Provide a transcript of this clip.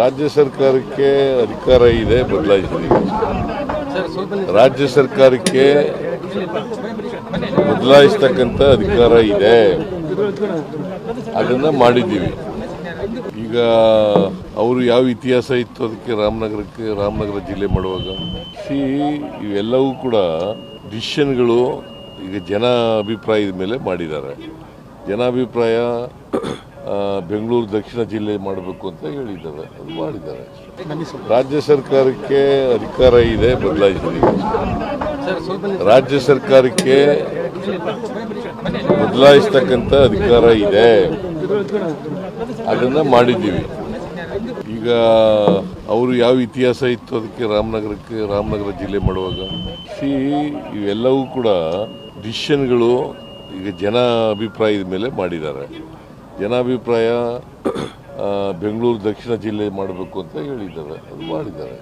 ರಾಜ್ಯ ಸರ್ಕಾರಕ್ಕೆ ಅಧಿಕಾರ ಇದೆ ಬದಲಾಯಿಸಲಿಕ್ಕೆ ರಾಜ್ಯ ಸರ್ಕಾರಕ್ಕೆ ಬದಲಾಯಿಸ್ತಕ್ಕಂಥ ಅಧಿಕಾರ ಇದೆ. ಅದನ್ನ ಮಾಡಿದ್ದೀವಿ. ಈಗ ಅವರು ಯಾವ ಇತಿಹಾಸ ಇತ್ತು ಅದಕ್ಕೆ ರಾಮನಗರಕ್ಕೆ, ರಾಮನಗರ ಜಿಲ್ಲೆ ಮಾಡುವಾಗ? ಸಿ ಇವೆಲ್ಲವೂ ಕೂಡ ಡಿಸಿಷನ್ಗಳು ಈಗ ಜನ ಅಭಿಪ್ರಾಯದ ಮೇಲೆ ಮಾಡಿದ್ದಾರೆ. ಜನಾಭಿಪ್ರಾಯ ಬೆಂಗಳೂರು ದಕ್ಷಿಣ ಜಿಲ್ಲೆ ಮಾಡಬೇಕು ಅಂತ ಹೇಳಿದ್ದಾರೆ. ಅದು ಮಾಡಿದ್ದಾರೆ ರಾಜ್ಯ ಸರ್ಕಾರಕ್ಕೆ ಅಧಿಕಾರ ಇದೆ ಬದಲಾಯಿಸಲಿಕ್ಕೆ ರಾಜ್ಯ ಸರ್ಕಾರಕ್ಕೆ ಬದಲಾಯಿಸ್ತಕ್ಕಂಥ ಅಧಿಕಾರ ಇದೆ. ಅದನ್ನು ಮಾಡಿದ್ದೀವಿ. ಈಗ ಅವರು ಯಾವ ಇತಿಹಾಸ ಇತ್ತು ಅದಕ್ಕೆ ರಾಮನಗರಕ್ಕೆ ರಾಮನಗರ ಜಿಲ್ಲೆ ಮಾಡುವಾಗ? ಸಿ ಇವೆಲ್ಲವೂ ಕೂಡ ಡಿಸಿಷನ್ಗಳು ಈಗ ಜನ ಅಭಿಪ್ರಾಯದ ಮೇಲೆ ಮಾಡಿದ್ದಾರೆ. ಜನಾಭಿಪ್ರಾಯ ಬೆಂಗಳೂರು ದಕ್ಷಿಣ ಜಿಲ್ಲೆ ಮಾಡಬೇಕು ಅಂತ ಹೇಳಿದ್ದಾರೆ. ಅದು ಮಾಡಿದ್ದಾರೆ.